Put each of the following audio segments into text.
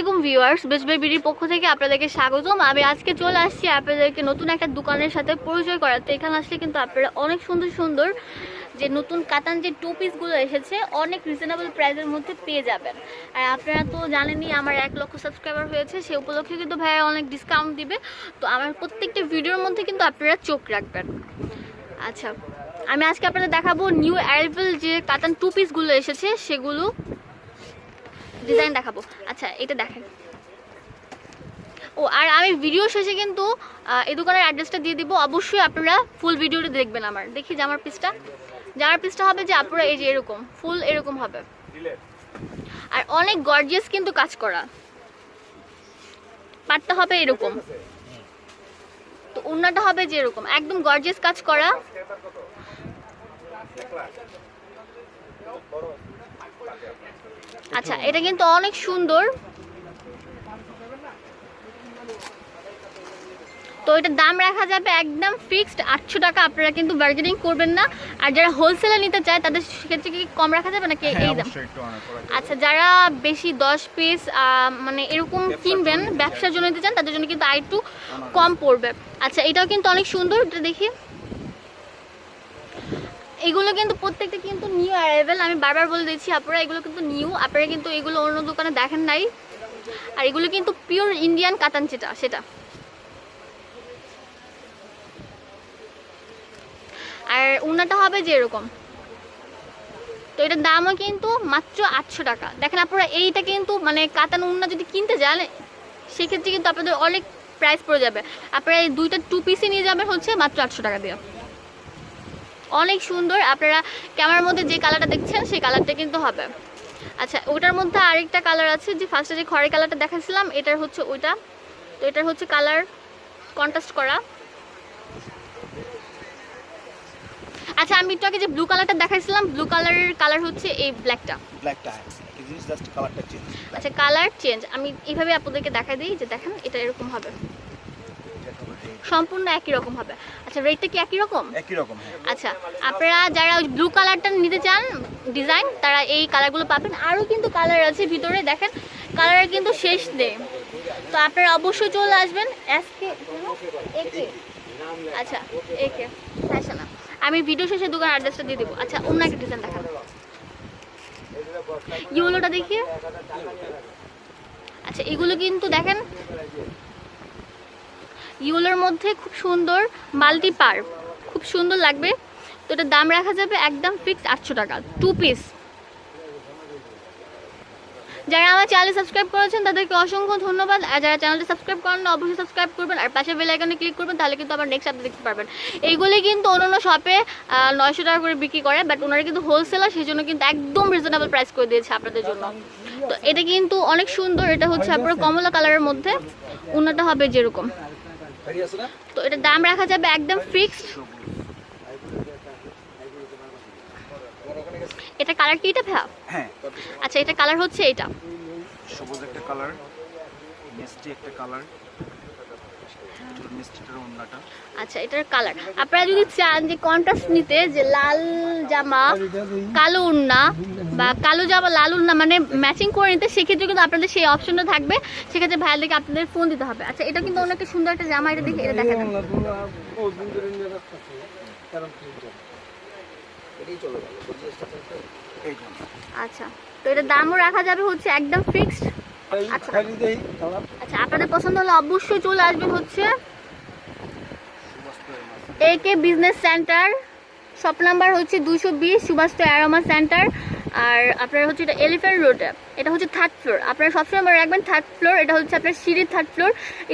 আলাইকুম ভিউয়ার্স বেজবাই বিডির পক্ষ থেকে আপনাদেরকে স্বাগতম। আমি আজকে চলে আসছি আপনাদেরকে নতুন একটা দোকানের সাথে পরিচয় করাতে। এখানে আসলে কিন্তু আপনারা অনেক সুন্দর সুন্দর যে নতুন কাতান যে টু পিসগুলো এসেছে, অনেক রিজনেবল প্রাইসের মধ্যে পেয়ে যাবেন। আর আপনারা তো জানেনই আমার এক লক্ষ সাবস্ক্রাইবার হয়েছে, সে উপলক্ষে কিন্তু ভাইয়া অনেক ডিসকাউন্ট দিবে। তো আমার প্রত্যেকটা ভিডিওর মধ্যে কিন্তু আপনারা চোখ রাখবেন। আচ্ছা আমি আজকে আপনাদের দেখাবো নিউ অ্যারাইভেল যে কাতান টু পিসগুলো এসেছে, সেগুলো ডিজাইন দেখাবো। আচ্ছা এটা দেখেন। ও, আর আমি ভিডিও শেষে কিন্তু এই দোকানের অ্যাড্রেসটা দিয়ে দিব। অবশ্যই আপনারা ফুল ভিডিওটা দেখবেন আমার। দেখি জামার পিসটা জামার পিসটা হবে যে আপনারা এই যে এরকম ফুল এরকম হবে। আর অনেক গর্জিয়াস কিন্তু কাজ করা। পাটটা হবে এরকম। তো উন্নাটা হবে যে এরকম। একদম গর্জিয়াস কাজ করা। আচ্ছা এটা কিন্তু অনেক সুন্দর। তো এটার দাম রাখা যাবে একদম ফিক্সড আটশো টাকা। আপনারা কিন্তু বার্গেনিং করবেন না। আর যারা হোলসেলে নিতে চায় তাদের সেক্ষেত্রে কি কম রাখা যাবে নাকি হ্যাঁ এই দাম? একটু। আচ্ছা যারা বেশি দশ পিস মানে এরকম কিনবেন ব্যবসার জন্য নিতে চান তাদের জন্য কিন্তু আরেকটু কম পড়বে। আচ্ছা এটাও কিন্তু অনেক সুন্দর এটা দেখি। এগুলো কিন্তু প্রত্যেকটা কিন্তু নিউ অ্যারাইভেল আমি বারবার বলে দিচ্ছি, আপনারা এগুলো কিন্তু নিউ আপনারা কিন্তু এগুলো অন্য দোকানে দেখেন নাই। আর এগুলো কিন্তু পিওর ইন্ডিয়ান কাতান যেটা, সেটা। আর উন্নাটা হবে যে এরকম তো এটার দামও কিন্তু মাত্র আটশো টাকা। দেখেন আপনারা, এইটা কিন্তু মানে কাতান উন্না যদি কিনতে যান, সেক্ষেত্রে কিন্তু আপনাদের অনেক প্রাইস পড়ে যাবে। আপনারা এই দুইটা টু পিসই নিয়ে যাবেন হচ্ছে মাত্র আটশো টাকা দিয়ে। অনেক সুন্দর। আপনারা ক্যামেরার মধ্যে যে কালারটা দেখছেন সেই কালারটা কিন্তু হবে। আচ্ছা ওটার মধ্যে আরেকটা কালার আছে যে ফার্স্টে যে খড়ের কালারটা দেখাচ্ছিলাম এটার হচ্ছে ওইটা। তো এটার হচ্ছে কালার কন্ট্রাস্ট করা। আচ্ছা আমি একটু আগে যে ব্লু কালারটা দেখাইছিলাম ব্লু কালারের কালার হচ্ছে এই ব্ল্যাকটা ব্ল্যাকটা আচ্ছা কালার চেঞ্জ আমি এইভাবে আপনাদেরকে দেখাই দিই যে দেখেন এটা এরকম হবে। সম্পূর্ণ একই রকম হবে। আচ্ছা রেটটা কি একই রকম? একই রকম হ্যাঁ। আচ্ছা আপনারা যারা ওই ব্লু কালারটা নিতে চান ডিজাইন তারা এই কালারগুলো পাবেন। আরও কিন্তু কালার আছে ভিতরে দেখেন কালারের কিন্তু শেষ নেই। তো আপনারা অবশ্যই চলে আসবেন এসকে একে আচ্ছা একে আচ্ছা না আমি ভিডিও শেষে দোকান অ্যাড্রেসটা দিয়ে দেবো। আচ্ছা অন্য একটা ডিজাইন দেখান। ইউলোটা দেখিয়ে। আচ্ছা এগুলো কিন্তু দেখেন ইউলোর মধ্যে খুব সুন্দর মাল্টি পার খুব সুন্দর লাগবে। তো এটার দাম রাখা যাবে একদম ফিক্সড আটশো টাকা টু পিস যারা আমার চ্যানেল সাবস্ক্রাইব করেছেন তাদেরকে অসংখ্য ধন্যবাদ। আর যারা চ্যানেলটা সাবস্ক্রাইব করেন না অবশ্যই সাবস্ক্রাইব করবেন। আর পাশে বেল আইকনে ক্লিক করবেন তাহলে কিন্তু আবার নেক্সট আপনি দেখতে পারবেন। এইগুলি কিন্তু অন্যান্য শপে নয়শো টাকা করে বিক্রি করে বাট ওনারা কিন্তু হোলসেলার সেই জন্য কিন্তু একদম রিজনেবল প্রাইস করে দিয়েছে আপনাদের জন্য। তো এটা কিন্তু অনেক সুন্দর এটা হচ্ছে আপনার কমলা কালারের মধ্যে উন্নটা হবে যেরকম। তো এটা দাম রাখা যাবে একদম ফিক্সড এটা কালার কি এটা ভ্যা? হ্যাঁ। আচ্ছা এটা কালার হচ্ছে এটা সবুজ একটা কালার মিষ্টি একটা কালার আচ্ছা এটার কালার আপনারা যদি চান যে কন্ট্রাস্ট নিতে যে লাল জামা কালো উন্না বা কালো জামা লাল উন্না মানে ম্যাচিং করে নিতে সেক্ষেত্রে কিন্তু আপনাদের সেই অপশনটা থাকবে। সেক্ষেত্রে ভাইয়াদেরকে আপনাদের ফোন দিতে হবে। আচ্ছা এটা কিন্তু অনেক সুন্দর একটা জামা এটা দেখে এটা দেখা যাবে এই জন্য আচ্ছা তো এটার দামও রাখা যাবে হচ্ছে একদম ফিক্সড আচ্ছা। আচ্ছা আপনাদের পছন্দ হলে অবশ্যই চলে আসবেন হচ্ছে একে বিজনেস সেন্টার শপ নাম্বার হচ্ছে দুশো বিশ সুভাষ অ্যারোমা সেন্টার আর আপনার হচ্ছে এটা এলিফ্যান্ট রোডে এটা হচ্ছে থার্ড ফ্লোর আপনারা সবসময় মনে রাখবেন থার্ড ফ্লোর এটা হচ্ছে আপনার সিঁড়ির থার্ড ফ্লোর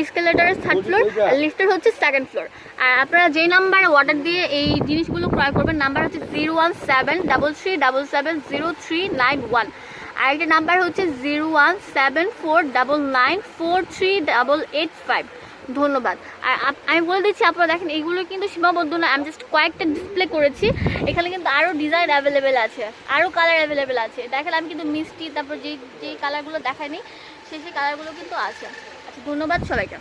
স্কেলেটারের থার্ড ফ্লোর লিফটের হচ্ছে সেকেন্ড ফ্লোর আর আপনারা যেই নাম্বারে অর্ডার দিয়ে এই জিনিসগুলো ক্রয় করবেন নাম্বার হচ্ছে zero one seven double three double seven zero three nine one আর একটা নাম্বার হচ্ছে zero one seven four double nine four three double eight five. ধন্যবাদ। আর আমি বলে দিচ্ছি, আপনারা দেখেন এইগুলো কিন্তু সীমাবদ্ধ না আমি জাস্ট কয়েকটা ডিসপ্লে করেছি। এখানে কিন্তু আরও ডিজাইন অ্যাভেলেবেল আছে আরও কালার অ্যাভেলেবেল আছে। দেখেন, আমি কিন্তু মিষ্টি, তারপর যেই যেই কালারগুলো দেখাইনি, সেই সেই কালারগুলো কিন্তু আছে। আচ্ছা ধন্যবাদ সবাইকে।